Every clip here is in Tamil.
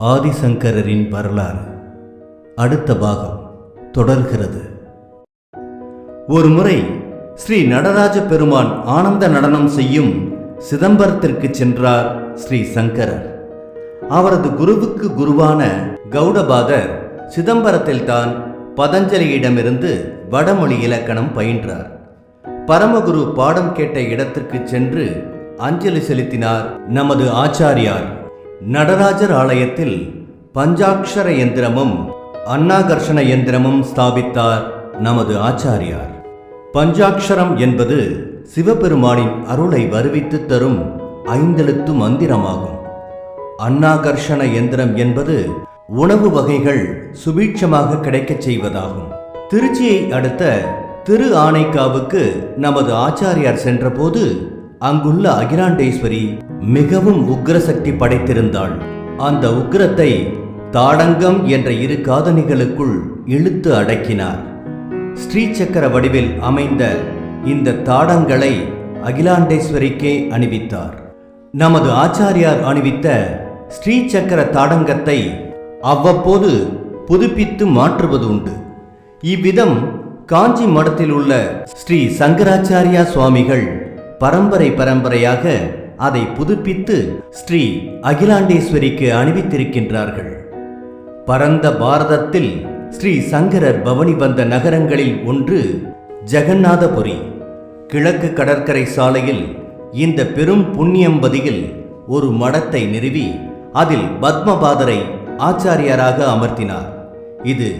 ஆதிசங்கரரின் வரலாறு. அடுத்த பாகம் தொடர்கிறது. ஒரு முறை ஸ்ரீ நடராஜ பெருமான் ஆனந்த நடனம் செய்யும் சிதம்பரத்திற்கு சென்றார் ஸ்ரீ சங்கரர். அவரது குருவுக்கு குருவான கௌடபாதர் சிதம்பரத்தில்தான் பதஞ்சலியிடமிருந்து வடமொழி இலக்கணம் பயின்றார். பரமகுரு பாடம் கேட்ட இடத்திற்கு சென்று அஞ்சலி செலுத்தினார் நமது ஆச்சாரியார். நடராஜர் ஆலயத்தில் பஞ்சாட்சர எந்திரமும் அன்னாகர்ஷண எந்திரமும் ஸ்தாபித்தார் நமது ஆச்சாரியார். பஞ்சாக்ஷரம் என்பது சிவபெருமானின் அருளை வருவித்து தரும் ஐந்தெழுத்து மந்திரமாகும். அன்னாகர்ஷண எந்திரம் என்பது உணவு வகைகள் சுபீட்சமாக கிடைக்கச் செய்வதாகும். திருச்சியை அடுத்த திரு ஆனைக்காவுக்கு நமது ஆச்சாரியார் சென்றபோது அங்குள்ள அகிலாண்டேஸ்வரி மிகவும் உக்ரசக்தி படைத்திருந்தாள். அந்த உக்கிரத்தை தாடங்கம் என்ற இரு காதணிகளுக்குள் இழுத்து அடக்கினார். ஸ்ரீசக்கர வடிவில் அமைந்த இந்த தாடங்களை அகிலாண்டேஸ்வரிக்கே அணிவித்தார். நமது ஆச்சாரியார் அணிவித்த ஸ்ரீசக்கர தாடங்கத்தை அவ்வப்போது புதுப்பித்து மாற்றுவது உண்டு. இவ்விதம் காஞ்சி மடத்தில் உள்ள ஸ்ரீ சங்கராச்சாரியா சுவாமிகள் பரம்பரை பரம்பரையாக அதை புதுப்பித்து ஸ்ரீ அகிலாண்டேஸ்வரிக்கு அணிவித்திருக்கின்றார்கள். பரந்த பாரதத்தில் ஸ்ரீ சங்கரர் பவனி வந்த நகரங்களில் ஒன்று ஜெகநாதபுரி. கிழக்கு கடற்கரை சாலையில் இந்த பெரும் புண்ணியம்பதியில் ஒரு மடத்தை நிறுவி அதில் பத்மபாதரை ஆச்சாரியாராக அமர்த்தினார். இது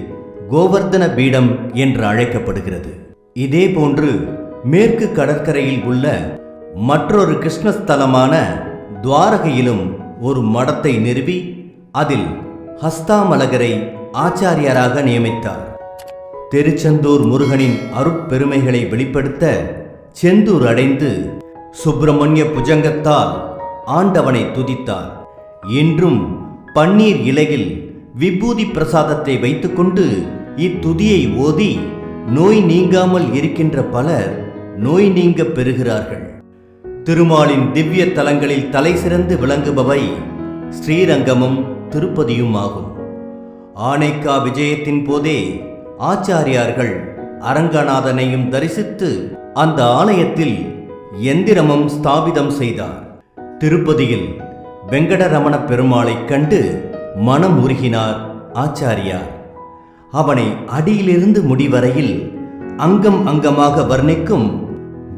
கோவர்தன பீடம் என்று அழைக்கப்படுகிறது. இதேபோன்று மேற்கு கடற்கரையில் உள்ள மற்றொரு கிருஷ்ணஸ்தலமான துவாரகையிலும் ஒரு மடத்தை நிறுவி அதில் ஹஸ்தாமலகரை ஆச்சாரியாராக நியமித்தார். திருச்செந்தூர் முருகனின் அருட்பெருமைகளை வெளிப்படுத்த செந்தூர் அடைந்து சுப்பிரமணிய புஜங்கத்தால் ஆண்டவனை துதித்தார். இன்றும் பன்னீர் இலையில் விபூதி பிரசாதத்தை வைத்துக்கொண்டு இத்துதியை ஓதி நோய் நீங்காமல் இருக்கின்ற பலர் நோய் நீங்க பெறுகிறார்கள். திருமாலின் திவ்ய தலங்களில் தலை சிறந்து விளங்குபவை ஸ்ரீரங்கமும் திருப்பதியும் ஆகும் ஆனைக்கா விஜயத்தின் போதே ஆச்சாரியார்கள் அரங்கநாதனையும் தரிசித்து அந்த ஆலயத்தில் எந்திரமும் ஸ்தாபிதம் செய்தார். திருப்பதியில் வெங்கடரமண பெருமாளைக் கண்டு மனம் உருகினார் ஆச்சாரியார். அவனை அடியிலிருந்து முடிவரையில் அங்கம் அங்கமாக வர்ணிக்கும்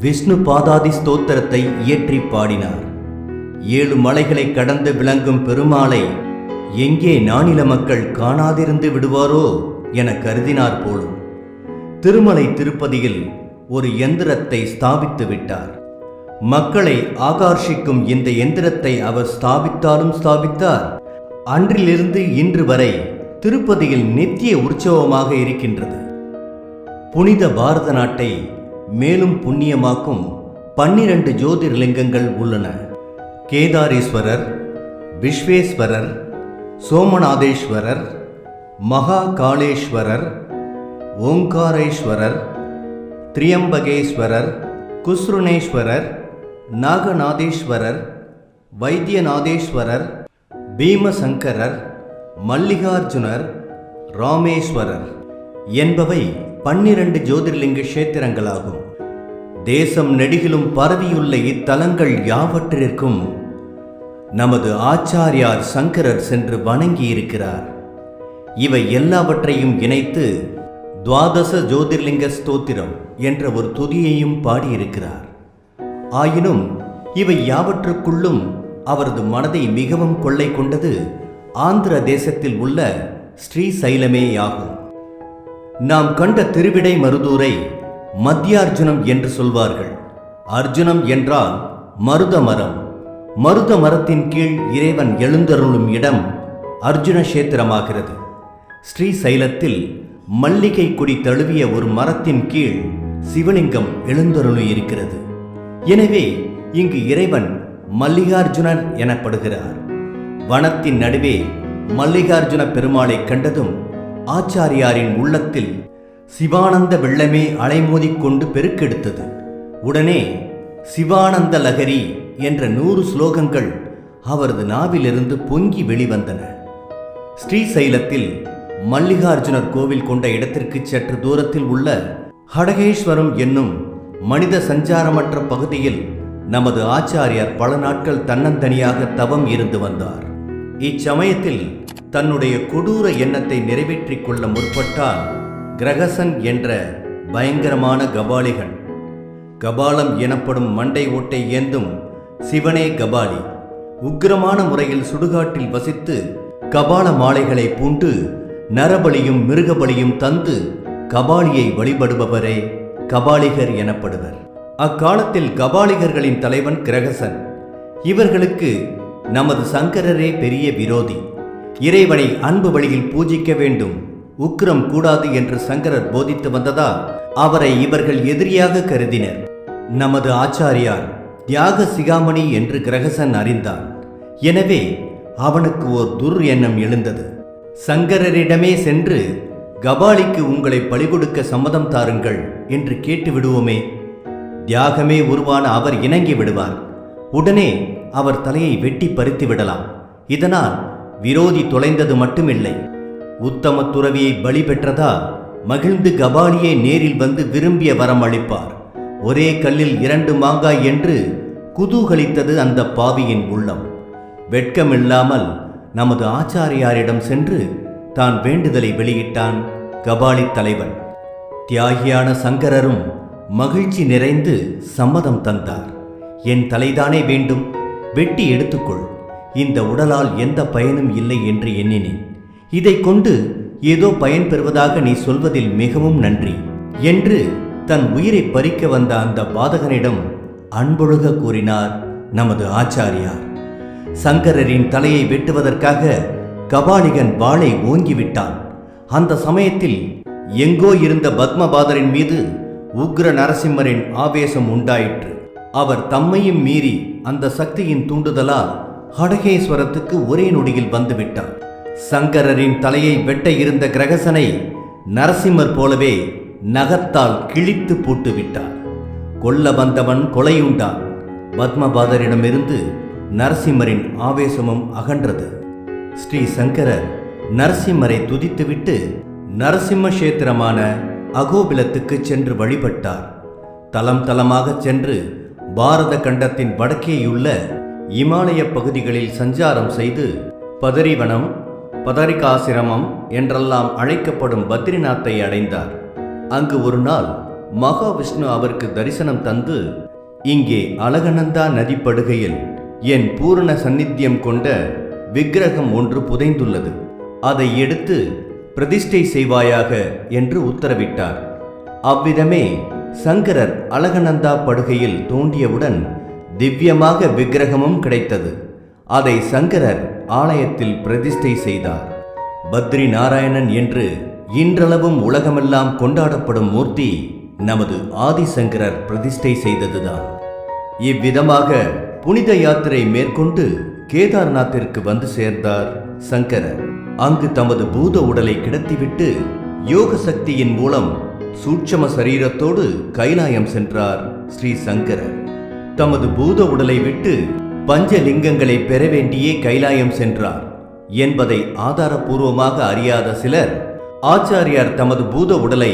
விஷ்ணு பாதாதி ஸ்தோத்திரத்தை இயற்றி பாடினார். ஏழு மலைகளை கடந்து விளங்கும் பெருமாளை எங்கே நானில மக்கள் காணாதிருந்து விடுவாரோ என கருதினார் போலும். திருமலை திருப்பதியில் ஒரு எந்திரத்தை ஸ்தாபித்து விட்டார். மக்களை ஆகர்ஷிக்கும் இந்த எந்திரத்தை அவர் ஸ்தாபித்தாலும் ஸ்தாபித்தார். அன்றிலிருந்து இன்று வரை திருப்பதியில் நித்திய உற்சவமாக இருக்கின்றது. புனித பாரத நாட்டை மேலும் புண்ணியமாக்கும் பன்னிரண்டு ஜோதிர்லிங்கங்கள் உள்ளன. கேதாரீஸ்வரர் விஸ்வேஸ்வரர் சோமநாதேஸ்வரர் மகா காளேஸ்வரர் ஓங்காரேஸ்வரர் திரியம்பகேஸ்வரர் குஸ்ருணேஸ்வரர் நாகநாதேஸ்வரர் வைத்தியநாதேஸ்வரர் பீமசங்கரர் மல்லிகார்ஜுனர் ராமேஸ்வரர் என்பவை பன்னிரண்டு ஜோதிர்லிங்க கஷேத்திரங்களாகும். தேசம் நெடுகிலும் பரவியுள்ள இத்தலங்கள் யாவற்றிற்கும்? நமது ஆச்சாரியார் சங்கரர் சென்று வணங்கியிருக்கிறார். இவை எல்லாவற்றையும் இணைத்து துவாதச ஜோதிர்லிங்க ஸ்தோத்திரம் என்ற ஒரு துதியையும் பாடியிருக்கிறார். ஆயினும் இவை யாவற்றுக்குள்ளும் அவரது மனதை மிகவும் கொள்ளை கொண்டது ஆந்திர தேசத்தில் உள்ள ஸ்ரீசைலமேயாகும். நாம் கண்ட திருவிடை மருதூரை மத்தியார்ஜுனம் என்று சொல்வார்கள். அர்ஜுனம் என்றால் மருத மரம் மருத மரத்தின் கீழ் இறைவன் எழுந்தருளும் இடம் அர்ஜுன கஷேத்திரமாகிறது. ஸ்ரீசைலத்தில் மல்லிகை கொடி தழுவிய ஒரு மரத்தின் கீழ் சிவலிங்கம் எழுந்தருளி இருக்கிறது. எனவே இங்கு இறைவன் மல்லிகார்ஜுனர் எனப்படுகிறார். வனத்தின் நடுவே மல்லிகார்ஜுன பெருமாளை கண்டதும் ஆச்சாரியாரின் உள்ளத்தில் சிவானந்த வெள்ளமே அலைமோதிக்கொண்டு பெருக்கெடுத்தது. உடனே சிவானந்த லகரி என்ற நூறு ஸ்லோகங்கள் அவரது நாவிலிருந்து பொங்கி வெளிவந்தன. ஸ்ரீசைலத்தில் மல்லிகார்ஜுனர் கோவில் கொண்ட இடத்திற்கு சற்று தூரத்தில் உள்ள ஹடகேஸ்வரம் என்னும் மனித சஞ்சாரமற்ற பகுதியில் நமது ஆச்சாரியார் பல நாட்கள் தன்னந்தனியாக தவம் இருந்து வந்தார். இச்சமயத்தில் தன்னுடைய கொடூர எண்ணத்தை நிறைவேற்றிக் கொள்ள முற்பட்டால் கிரகசன் என்ற பயங்கரமான கபாலிகன். கபாலம் எனப்படும் மண்டை ஓட்டை ஏந்தும் சிவனே கபாலி. உக்கிரமான முறையில் சுடுகாட்டில் வசித்து கபால மாலைகளை பூண்டு நரபலியும் மிருகபலியும் தந்து கபாலியை வழிபடுபவரே கபாலிகர் எனப்படுவர். அக்காலத்தில் கபாலிகர்களின் தலைவன் கிரகசன். இவர்களுக்கு நமது சங்கரரே பெரிய விரோதி. இறைவனை அன்பு வழியில் பூஜிக்க வேண்டும். உக்கிரம் கூடாது என்று சங்கரர் போதித்து வந்ததால் அவரை இவர்கள் எதிரியாக கருதினர். நமது ஆச்சாரியார் தியாக சிகாமணி என்று கிரகசன் அறிந்தான். எனவே அவனுக்கு ஓர் துர் எண்ணம் எழுந்தது. சங்கரரிடமே சென்று கபாலிக்கு உங்களை பலிகொடுக்க சம்மதம் தாருங்கள் என்று கேட்டு விடுவோமே. தியாகமே உருவான அவர் இணங்கி விடுவார். உடனே அவர் தலையை வெட்டி பறித்து விடலாம். இதனால் விரோதி தொலைந்தது மட்டுமில்லை. உத்தம துறவியை பலி பெற்றதால் மகிழ்ந்து கபாலியே நேரில் வந்து விரும்பிய வரம் அளிப்பார். ஒரே கல்லில் இரண்டு மாங்காய் என்று குதூகலித்தது அந்த பாவியின் உள்ளம். வெட்கமில்லாமல் நமது ஆச்சாரியாரிடம் சென்று தான் வேண்டுதலை வெளியிட்டான் கபாலி தலைவன். தியாகியான சங்கரரும் மகிழ்ச்சி நிறைந்து சம்மதம் தந்தார். என் தலைதானே வேண்டும். வெட்டி எடுத்துக்கொள். இந்த உடலால் எந்த பயனும் இல்லை என்று எண்ணினேன். இதை கொண்டு ஏதோ பயன் பெறுவதாக நீ சொல்வதில் மிகவும் நன்றி. என்று தன் உயிரை பறிக்க வந்த அந்த பாதகனிடம் அன்பொழுக கூறினார் நமது ஆச்சாரியார். சங்கரரின் தலையை வெட்டுவதற்காக கபாலிகன் வாளை ஓங்கிவிட்டான். அந்த சமயத்தில் எங்கோ இருந்த பத்மபாதரின் மீது உக்ர நரசிம்மரின் ஆவேசம் உண்டாயிற்று. அவர் தம்மையும் மீறி அந்த சக்தியின் தூண்டுதலால் ஹடகேஸ்வரத்துக்கு ஒரே நொடியில் வந்துவிட்டான். சங்கரரின் தலையை வெட்ட இருந்த கிரகசனை நரசிம்மர் போலவே நகத்தால் கிழித்து பூட்டு விட்டான் கொல்ல வந்தவன் கொலையுண்டான். பத்மபாதரிடமிருந்து நரசிம்மரின் ஆவேசமும் அகன்றது. ஸ்ரீ சங்கரர் நரசிம்மரை துதித்துவிட்டு நரசிம்ம கஷேத்திரமான அகோபிலத்துக்கு சென்று வழிபட்டார். தலம் தலமாக சென்று பாரத கண்டத்தின் வடக்கேயுள்ள இமாலய பகுதிகளில் சஞ்சாரம் செய்து பதரிவனம் பதரிகாசிரமம் என்றெல்லாம் அழைக்கப்படும் பத்ரிநாத்தை அடைந்தார். அங்கு ஒரு நாள் மகாவிஷ்ணு அவருக்கு தரிசனம் தந்து இங்கே அழகனந்தா நதிப்படுகையில் என் பூரண சந்நித்தியம் கொண்ட விக்கிரகம் ஒன்று புதைந்துள்ளது. அதை எடுத்து பிரதிஷ்டை செய்வாயாக என்று உத்தரவிட்டார். அவ்விதமே சங்கரர் அழகனந்தா படுகையில் தோண்டியவுடன் திவ்யமாக விக்கிரகமும் கிடைத்தது. அதை சங்கரர் ஆலயத்தில் பிரதிஷ்டை செய்தார். பத்ரி நாராயணன் என்று இன்றளவும் உலகமெல்லாம் கொண்டாடப்படும் மூர்த்தி நமது ஆதிசங்கரர் பிரதிஷ்டை செய்ததுதான். இவ்விதமாக புனித யாத்திரை மேற்கொண்டு கேதார்நாத்திற்கு வந்து சேர்ந்தார் சங்கரர். அங்கு தமது பூத உடலை கிடத்திவிட்டு யோக சக்தியின் மூலம் சூட்சம சரீரத்தோடு கைலாயம் சென்றார் ஸ்ரீ சங்கரர். தமது பூத உடலை விட்டு பஞ்சலிங்கங்களை பெற வேண்டியே கைலாயம் சென்றார் என்பதை ஆதாரபூர்வமாக அறியாத சிலர் ஆச்சாரியார் தமது பூத உடலை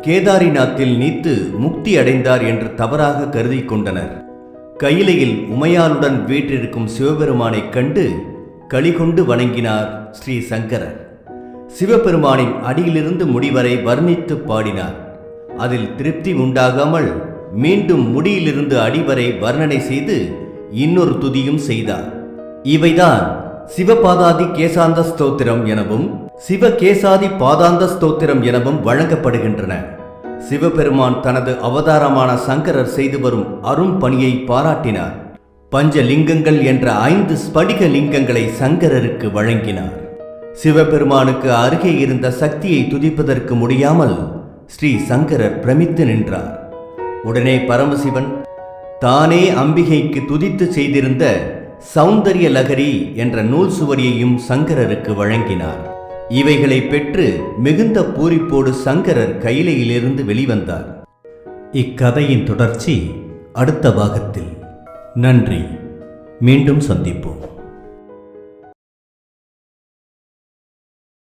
கேதாரிநாத்தில் நீத்து முக்தி அடைந்தார் என்று தவறாக கருதி கொண்டனர். கையிலையில் உமையாளுடன் வீற்றிருக்கும் சிவபெருமானைக் கண்டு களிகொண்டு வணங்கினார் ஸ்ரீ சங்கரர். சிவபெருமானின் அடியிலிருந்து முடிவரை வர்ணித்து பாடினார். அதில் திருப்தி உண்டாகாமல் மீண்டும் முடியிலிருந்து அடிவரை வர்ணனை செய்து இன்னொரு துதியும் செய்தார். இவைதான் சிவபாதாதி கேசாந்த ஸ்தோத்திரம் எனவும் சிவகேசாதி பாதாந்த ஸ்தோத்திரம் எனவும் வழங்கப்படுகின்றன. சிவபெருமான் தனது அவதாரமான சங்கரர் செய்து வரும் அரும் பணியை பாராட்டினார். பஞ்ச லிங்கங்கள் என்ற ஐந்து ஸ்படிக லிங்கங்களை சங்கரருக்கு வழங்கினார். சிவபெருமானுக்கு அருகே இருந்த சக்தியை துதிப்பதற்கு முடியாமல் ஸ்ரீ சங்கரர் பிரமித்து நின்றார். உடனே பரமசிவன் தானே அம்பிகைக்கு துதித்து செய்திருந்த சௌந்தரிய லகரி என்ற நூல் சுவரியையும் சங்கரருக்கு வழங்கினார். இவைகளை பெற்று மிகுந்த பூரிப்போடு சங்கரர் கையிலையிலிருந்து வெளிவந்தார். இக்கதையின் தொடர்ச்சி அடுத்த பாகத்தில். நன்றி. மீண்டும் சந்திப்போம்.